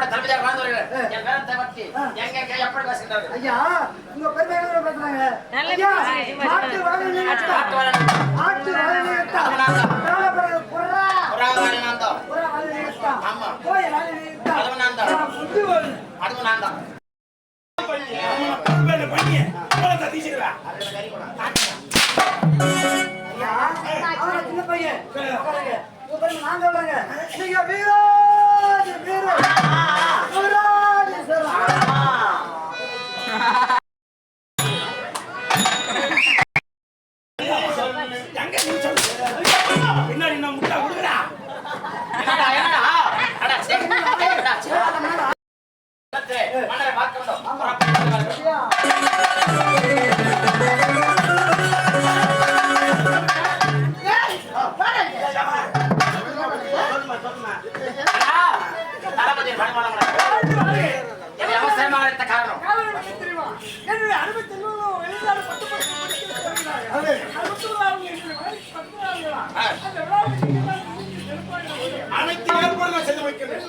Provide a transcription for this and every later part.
போர்பட தலைமையாக வாழ்ந்து வருகிறேன். என் பேரத்தை பற்றி எங்கெங்கே எப்படி பேசுகிறார்கள்? ஐயா உங்க பெருமையோட பேசுறாங்க ஐயா மாட்டு வாழை நாட்டு நிறுத்தா வாழை. ஆட்டு வாழை நிறுத்தா நாளப்பிறகு புறா புறாவை வாழை நான் தான். புறா வாழை நிறுத்தா ஆமா. கோழி வாழை நிறுத்தா அதுவும் நான் தான். புத்தி வாழை அதுவும் நான் தான். பண்ணு, பண்ணியே. போல தட்டிச்சுக்கிறா. அதுல கறி கூட. ஐயா அவரை சின்ன பையன் உட்காருங்க. உங்க பேரு நான் சொல்றேங்க நீங்க வீராதி வீர மன்னரே, மன்னரே, பார்க்க வந்தோம். அழைத்த காரணம் என்னுடைய அருமை செல்வம் வெளிநாடு பட்டு பட்டு படிக்கிறது வருகிறார்கள். அது மட்டும் இல்லாமல் அந்த விழாவுக்கு அனைத்து ஏற்பாடுகளும் செய்து வைக்கிறேன்.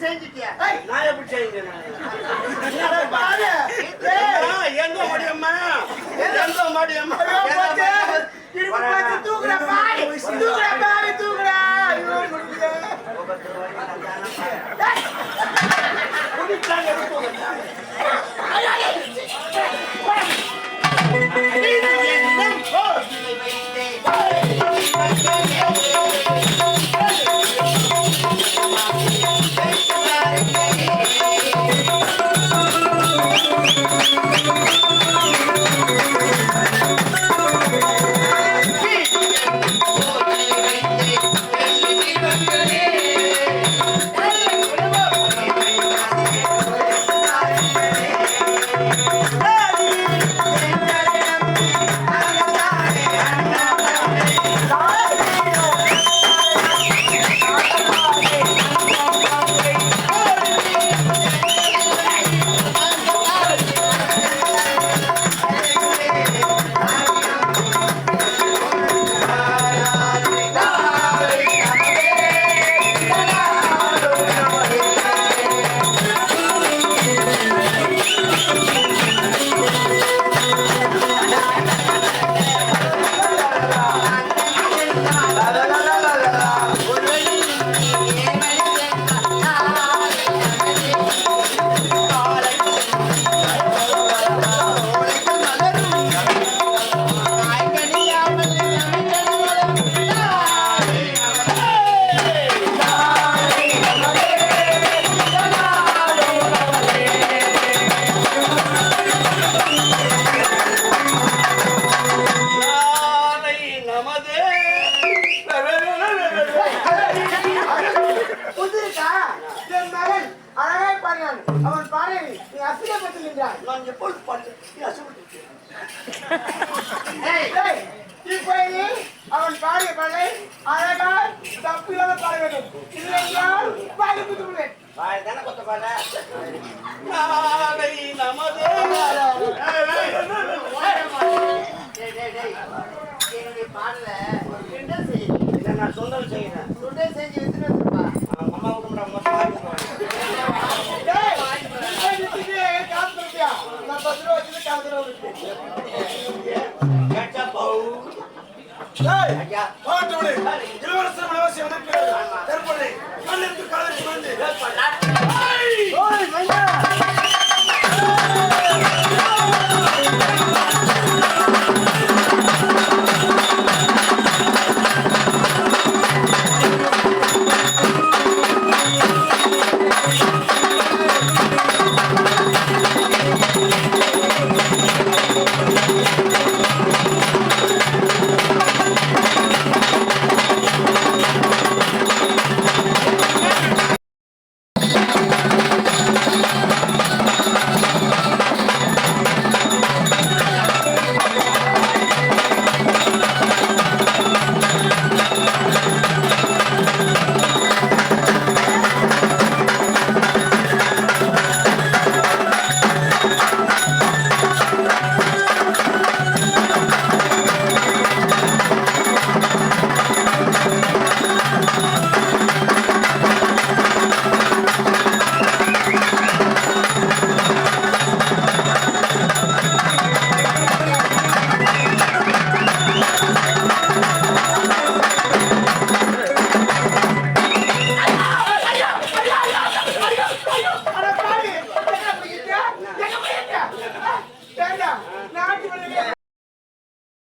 செஞ்சுட்டியா? நான் எப்படி செய்யுங்க எங்க முடியுமா எங்க முடியுமா இடுப்பு பார்த்து தூக்குற பாடி தூக்குற பாடி தூக்குற ஐயோ நான் எப்பொழுது பாட்டு அசுவிட்டு ஏய், ஏய், இப்போ நீ அவன் பாடிய பாடலை அழகாய் தப்பில்லாத பாட வேண்டும் இல்லை என்றால் பாடி குத்து விடுவேன் தானே கொத்த பாட நாளை நமது டேய், டேய், டேய். என்னுடைய பாடல நான் செஞ்சு ஐயா